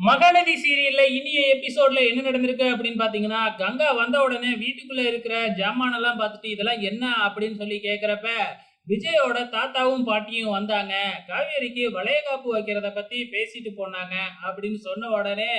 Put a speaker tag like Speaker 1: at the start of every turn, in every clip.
Speaker 1: மகாநதி சீரியல்ல இனிய எபிசோட்ல என்ன நடந்திருக்கு அப்படின்னு பாத்தீங்கன்னா கங்கா வந்த உடனே வீட்டுக்குள்ள இருக்கிற ஜாமான் எல்லாம் பார்த்துட்டு இதெல்லாம் என்ன? அப்படின்னு சொல்லி கேக்குறப்ப விஜயோட தாத்தாவும் பாட்டியும் வந்தாங்க. காவேரிக்கு வளையகாப்பு வைக்கிறத பத்தி பேசிட்டு போனாங்க அப்படின்னு சொன்ன உடனே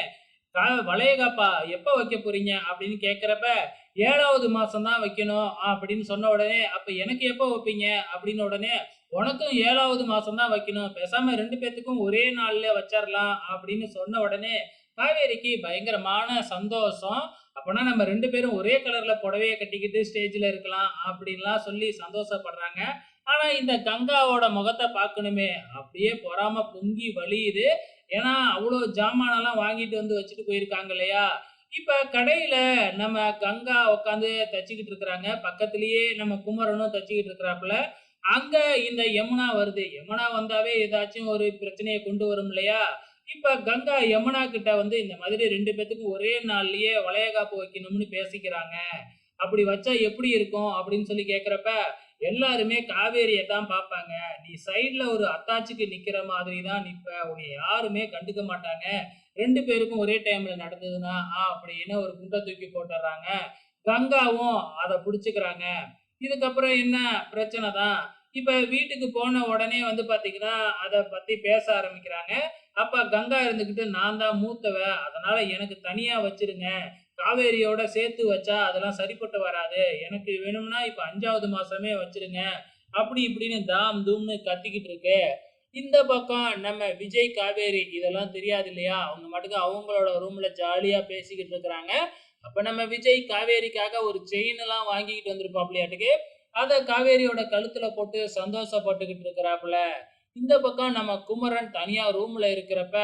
Speaker 1: கா- வளையகாப்பா எப்போ வைக்க போறீங்க? அப்படின்னு கேட்குறப்ப ஏழாவது மாதம் தான் வைக்கணும் அப்படின்னு சொன்ன உடனே அப்போ எனக்கு எப்போ வைப்பீங்க? அப்படின்னு உடனே உனக்கும் ஏழாவது மாதம் தான் வைக்கணும். பேசாமல் ரெண்டு பேர்த்துக்கும் ஒரே நாளில் வச்சிடலாம் அப்படின்னு சொன்ன உடனே காவேரிக்கு பயங்கரமான சந்தோஷம். அப்பனா நம்ம ரெண்டு பேரும் ஒரே கலரில் புடவைய கட்டிக்கிட்டு ஸ்டேஜில் இருக்கலாம் அப்படின்லாம் சொல்லி சந்தோஷப்படுறாங்க. ஆனால் இந்த கங்காவோட முகத்தை பார்க்கணுமே அப்படியே பொறாம பொங்கி வலியுது ஏன்னா அவ்வளோ ஜாமானெல்லாம் வாங்கிட்டு வந்து வச்சுட்டு போயிருக்காங்க இல்லையா? இப்போ கடையில் நம்ம கங்கா உட்காந்து தச்சுக்கிட்டு இருக்கிறாங்க. பக்கத்துலேயே நம்ம குமரனும் தச்சுக்கிட்டு இருக்கிறாப்புல. அங்கே இந்த யமுனா வருது. யமுனா வந்தாவே ஏதாச்சும் ஒரு பிரச்சனையை கொண்டு வரும் இல்லையா? இப்போ கங்கா யமுனா கிட்ட வந்து இந்த மாதிரி ரெண்டு பேத்துக்கும் ஒரே நாள்லயே வளையகாப்பு வைக்கணும்னு பேசிக்கிறாங்க. அப்படி வச்சா எப்படி இருக்கும் அப்படின்னு சொல்லி கேட்குறப்ப எல்லாருமே காவேரியை தான் பார்ப்பாங்க. நீ சைடில் ஒரு அத்தாச்சிக்கு நிற்கிற மாதிரி தான் நிற்ப உன்னை யாருமே கண்டுக்க மாட்டாங்க. ரெண்டு பேருக்கும் ஒரே டைம்ல நடந்ததுன்னா ஆ அப்படின்னு ஒரு குண்டை தூக்கி போட்டுறாங்க. கங்காவும் அதை பிடிச்சிக்கிறாங்க. இதுக்கப்புறம் என்ன பிரச்சனை தான்? இப்போ வீட்டுக்கு போன உடனே வந்து பார்த்தீங்கன்னா அதை பற்றி பேச ஆரம்பிக்கிறாங்க. அப்போ கங்கா இருந்துக்கிட்டு நான் தான் மூத்தவ. அதனால எனக்கு தனியாக வச்சிருங்க. காவேரியோட சேர்த்து வச்சா அதெல்லாம் சரிப்பட்டு வராது. எனக்கு வேணும்னா இப்போ அஞ்சாவது மாசமே வச்சிருங்க. அப்படி இப்படின்னு தாம் தூம்னு கத்திக்கிட்டு இருக்கு. இந்த பக்கம் நம்ம விஜய் காவேரி இதெல்லாம் தெரியாது இல்லையா? அவங்க மட்டுக்கு அவங்களோட ரூம்ல ஜாலியா பேசிக்கிட்டு இருக்கிறாங்க. அப்ப நம்ம விஜய் காவேரிக்காக ஒரு செயின் எல்லாம் வாங்கிக்கிட்டு வந்திருப்பாப்லையாட்டுக்கு. அதை காவேரியோட கழுத்துல போட்டு சந்தோஷப்பட்டுக்கிட்டு இருக்கிறாப்புல. இந்த பக்கம் நம்ம குமரன் தனியா ரூம்ல இருக்கிறப்ப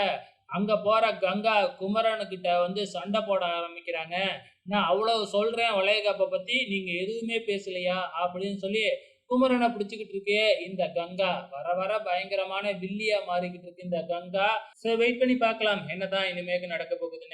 Speaker 1: அங்க போற கங்கா குமரனுக்கிட்ட வந்து சண்டை போட ஆரம்பிக்கிறாங்க. நான் அவ்வளவு சொல்றேன் வளையகாப்ப பத்தி நீங்க எதுவுமே பேசலையா? அப்படின்னு சொல்லி குமரனை பிடிச்சிக்கிட்டு இருக்கு இந்த கங்கா. வர வர பயங்கரமான வில்லியா மாறிக்கிட்டு இருக்கு இந்த கங்கா. சரி வெயிட் பண்ணி பார்க்கலாம். என்னதான் இனிமேக்கு நடக்க போகுதுன்னு.